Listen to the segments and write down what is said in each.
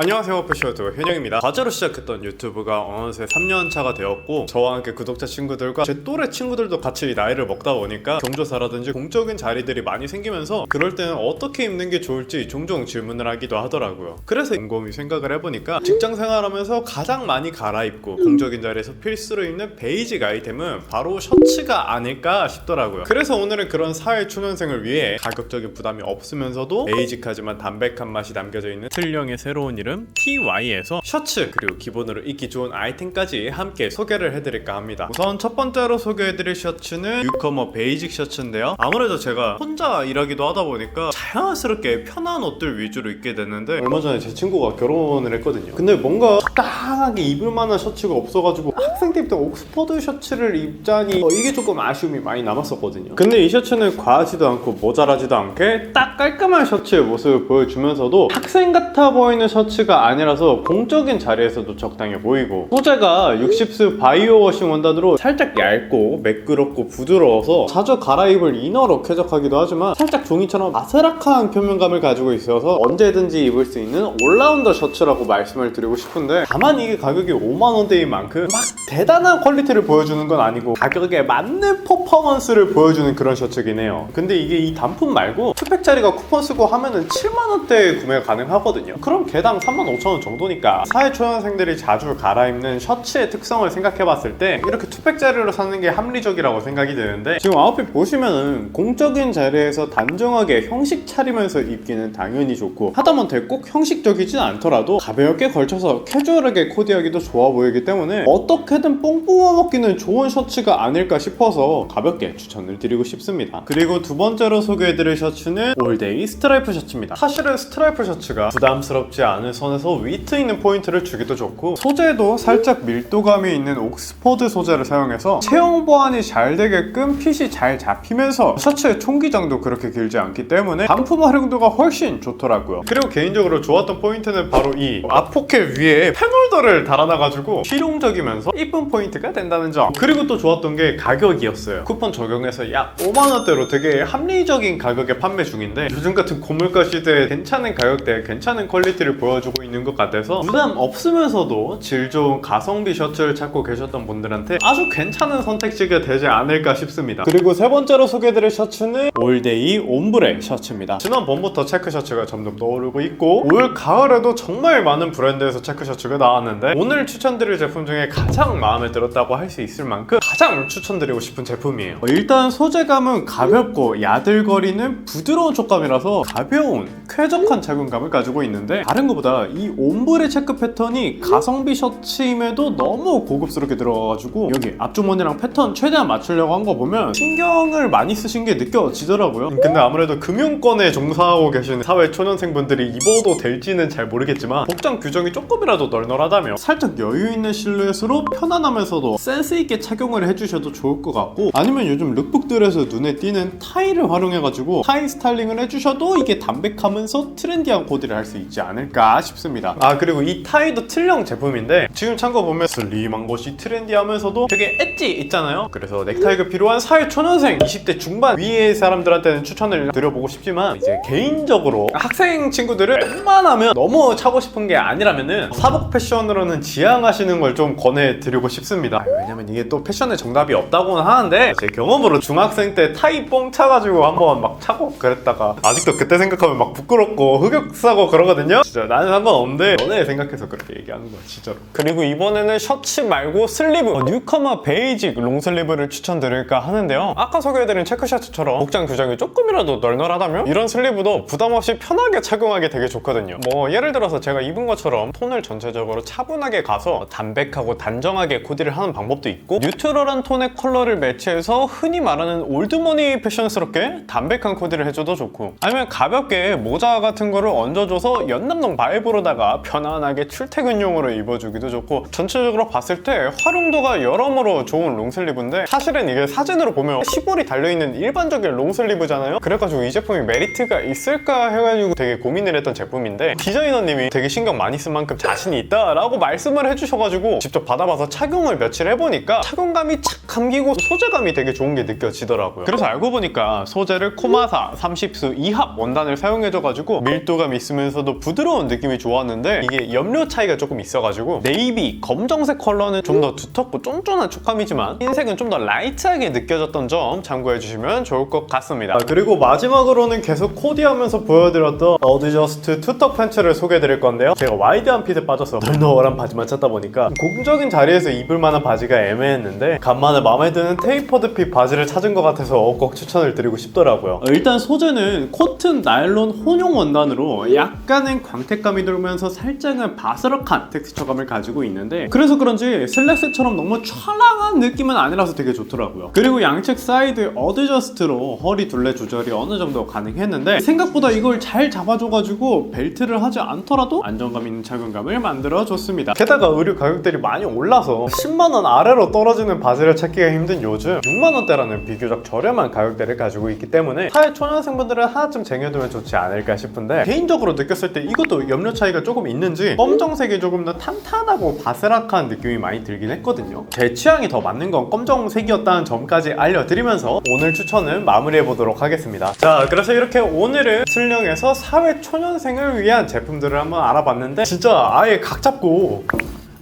안녕하세요 패션 유튜버 현영입니다. 과제로 시작했던 유튜브가 어느새 3년차가 되었고 저와 함께 구독자 친구들과 제 또래 친구들도 같이 나이를 먹다 보니까 경조사라든지 공적인 자리들이 많이 생기면서 그럴 때는 어떻게 입는 게 좋을지 종종 질문을 하기도 하더라고요. 그래서 곰곰이 생각을 해보니까 직장 생활하면서 가장 많이 갈아입고 공적인 자리에서 필수로 입는 베이직 아이템은 바로 셔츠가 아닐까 싶더라고요. 그래서 오늘은 그런 사회 초년생을 위해 가격적인 부담이 없으면서도 베이직하지만 담백한 맛이 남겨져 있는 틀령의 새로운 이름 TY에서 셔츠 그리고 기본으로 입기 좋은 아이템까지 함께 소개를 해드릴까 합니다. 우선 첫 번째로 소개해드릴 셔츠는 뉴커머 베이직 셔츠인데요. 아무래도 제가 혼자 일하기도 하다 보니까 자연스럽게 편한 옷들 위주로 입게 됐는데 얼마 전에 제 친구가 결혼을 했거든요. 근데 뭔가 적당하게 입을 만한 셔츠가 없어가지고 학생 때 입던 옥스퍼드 셔츠를 입자니 어, 이게 조금 아쉬움이 많이 남았었거든요. 근데 이 셔츠는 과하지도 않고 모자라지도 않게 딱 깔끔한 셔츠의 모습을 보여주면서도 학생 같아 보이는 셔츠 가 아니라서 공적인 자리에서도 적당해 보이고 소재가 60스 바이오 워싱 원단으로 살짝 얇고 매끄럽고 부드러워서 자주 갈아입을 이너로 쾌적하기도 하지만 살짝 종이처럼 아스락한 표면감을 가지고 있어서 언제든지 입을 수 있는 올라운더 셔츠라고 말씀을 드리고 싶은데 다만 이게 가격이 5만원대인 만큼 막 대단한 퀄리티를 보여주는 건 아니고 가격에 맞는 퍼포먼스를 보여주는 그런 셔츠긴 해요. 근데 이게 이 단품 말고 투팩짜리가 쿠폰 쓰고 하면은 7만원대에 구매가 가능하거든요. 그럼 개당 35,000원 정도니까 사회 초년생들이 자주 갈아입는 셔츠의 특성을 생각해봤을 때 이렇게 투팩짜리로 사는 게 합리적이라고 생각이 되는데 지금 아웃핏 보시면은 공적인 자리에서 단정하게 형식 차리면서 입기는 당연히 좋고 하다못해 꼭 형식적이진 않더라도 가볍게 걸쳐서 캐주얼하게 코디하기도 좋아 보이기 때문에 어떻게 든 뽕 뽑아 먹기는 좋은 셔츠가 아닐까 싶어서 가볍게 추천을 드리고 싶습니다. 그리고 두 번째로 소개해드릴 셔츠는 올데이 스트라이프 셔츠입니다. 사실은 스트라이프 셔츠가 부담스럽지 않은 선에서 위트 있는 포인트를 주기도 좋고 소재도 살짝 밀도감이 있는 옥스퍼드 소재를 사용해서 체형 보완이 잘 되게끔 핏이 잘 잡히면서 셔츠의 총기장도 그렇게 길지 않기 때문에 반품 활용도가 훨씬 좋더라고요. 그리고 개인적으로 좋았던 포인트는 바로 이 앞포켓 위에 펜홀더를 달아놔가지고 실용적이면서 이쁜 포인트가 된다는 점. 그리고 또 좋았던 게 가격이었어요. 쿠폰 적용해서 약 5만원대로 되게 합리적인 가격에 판매 중인데 요즘 같은 고물가 시대에 괜찮은 가격대에 괜찮은 퀄리티를 보여주고 있는 것 같아서 부담 없으면서도 질 좋은 가성비 셔츠를 찾고 계셨던 분들한테 아주 괜찮은 선택지가 되지 않을까 싶습니다. 그리고 세 번째로 소개해드릴 셔츠는 올데이 옴브레 셔츠입니다. 지난번부터 체크 셔츠가 점점 떠오르고 있고 올 가을에도 정말 많은 브랜드에서 체크 셔츠가 나왔는데 오늘 추천드릴 제품 중에 가장 마음에 들었다고 할 수 있을 만큼 가장 추천드리고 싶은 제품이에요. 어, 일단 소재감은 가볍고 야들거리는 부드러운 촉감이라서 가벼운 쾌적한 착용감을 가지고 있는데 다른 것보다 이 옴브레 체크 패턴이 가성비 셔츠임에도 너무 고급스럽게 들어가가지고 여기 앞주머니랑 패턴 최대한 맞추려고 한 거 보면 신경을 많이 쓰신 게 느껴지더라고요. 근데 아무래도 금융권에 종사하고 계신 사회 초년생분들이 입어도 될지는 잘 모르겠지만 복장 규정이 조금이라도 널널하다면 살짝 여유 있는 실루엣으로 편안하면서도 센스 있게 착용을 해주셔도 좋을 것 같고 아니면 요즘 룩북들에서 눈에 띄는 타이를 활용해가지고 타이 스타일링을 해주셔도 이게 담백하면서 트렌디한 코디를 할 수 있지 않을까 싶습니다. 아 그리고 이 타이도 틀령 제품인데 지금 참고 보면 슬림한 것이 트렌디하면서도 되게 엣지 있잖아요? 그래서 넥타이가 필요한 사회 초년생 20대 중반 위의 사람들한테는 추천을 드려보고 싶지만 이제 개인적으로 학생 친구들을 웬만하면 너무 차고 싶은 게 아니라면은 사복 패션으로는 지향하시는 걸 좀 권해드리고 싶습니다. 왜냐면 이게 또 패션에 정답이 없다고는 하는데 제 경험으로 중학생 때 타이 뻥 차가지고 한번 막 차고 그랬다가 아직도 그때 생각하면 막 부끄럽고 흑역사고 그러거든요. 진짜 나는 상관없는데 너네 생각해서 그렇게 얘기하는 거야 진짜로. 그리고 이번에는 셔츠 말고 슬리브 어, 뉴커머 베이직 롱슬리브를 추천드릴까 하는데요. 아까 소개해드린 체크셔츠처럼 복장 규정이 조금이라도 널널하다면 이런 슬리브도 부담 없이 편하게 착용하기 되게 좋거든요. 뭐 예를 들어서 제가 입은 것처럼 톤을 전체적으로 차분하게 가서 담백하고 단정하게 코디를 하는 방법도 있고 뉴트럴한 톤의 컬러를 매치해서 흔히 말하는 올드머니 패션스럽게 담백한 코디를 해줘도 좋고 아니면 가볍게 모자 같은 거를 얹어줘서 연남동 바이브로다가 편안하게 출퇴근용으로 입어주기도 좋고 전체적으로 봤을 때 활용도가 여러모로 좋은 롱슬리브인데 사실은 이게 사진으로 보면 시볼이 달려있는 일반적인 롱슬리브잖아요? 그래가지고 이 제품이 메리트가 있을까 해가지고 되게 고민을 했던 제품인데 디자이너님이 되게 신경 많이 쓴 만큼 자신이 있다 라고 말씀을 해주셔가지고 직접 받아봐서 착용을 며칠 해보니까 착용감이 착 감기고 소재감이 되게 좋은 게 느껴지더라고요. 그래서 알고 보니까 소재를 코마사 30수 2합 원단을 사용해줘가지고 밀도감 있으면서도 부드러운 느낌이 좋았는데 이게 염료 차이가 조금 있어가지고 네이비, 검정색 컬러는 좀 더 두텁고 쫀쫀한 촉감이지만 흰색은 좀 더 라이트하게 느껴졌던 점 참고해주시면 좋을 것 같습니다. 아, 그리고 마지막으로는 계속 코디하면서 보여드렸던 어드저스트 투턱 팬츠를 소개해드릴 건데요. 제가 와이드한 핏에 빠져서 널널한 바지만 찾다 보니까 공적인 자리에 서 입을 만한 바지가 애매했는데 간만에 마음에 드는 테이퍼드 핏 바지를 찾은 것 같아서 꼭 추천을 드리고 싶더라고요. 일단 소재는 코튼 나일론 혼용 원단으로 약간은 광택감이 돌면서 살짝은 바스락한 텍스처감을 가지고 있는데 그래서 그런지 슬랙스처럼 너무 찰랑한 느낌은 아니라서 되게 좋더라고요. 그리고 양측 사이드 어드저스트로 허리 둘레 조절이 어느 정도 가능했는데 생각보다 이걸 잘 잡아줘가지고 벨트를 하지 않더라도 안정감 있는 착용감을 만들어줬습니다. 게다가 의류 가격들이 많이 올라서 10만원 아래로 떨어지는 바지를 찾기가 힘든 요즘 6만원대라는 비교적 저렴한 가격대를 가지고 있기 때문에 사회 초년생분들은 하나쯤 쟁여두면 좋지 않을까 싶은데 개인적으로 느꼈을 때 이것도 염료 차이가 조금 있는지 검정색이 조금 더 탄탄하고 바스락한 느낌이 많이 들긴 했거든요. 제 취향이 더 맞는 건 검정색이었다는 점까지 알려드리면서 오늘 추천은 마무리해 보도록 하겠습니다. 자 그래서 이렇게 오늘은 슬령에서 사회 초년생을 위한 제품들을 한번 알아봤는데 진짜 아예 각 잡고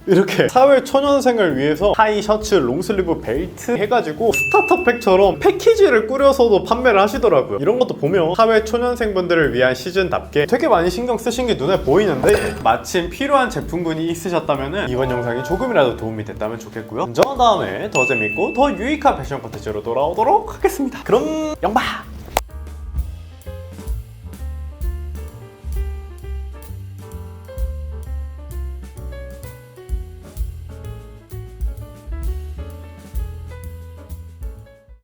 이렇게 사회 초년생을 위해서 하이 셔츠, 롱슬리브 벨트 해가지고 스타터팩처럼 패키지를 꾸려서도 판매를 하시더라고요. 이런 것도 보면 사회 초년생분들을 위한 시즌답게 되게 많이 신경 쓰신 게 눈에 보이는데 마침 필요한 제품군이 있으셨다면 이번 영상이 조금이라도 도움이 됐다면 좋겠고요. 저 다음에 더 재밌고 더 유익한 패션 콘텐츠로 돌아오도록 하겠습니다. 그럼 영바!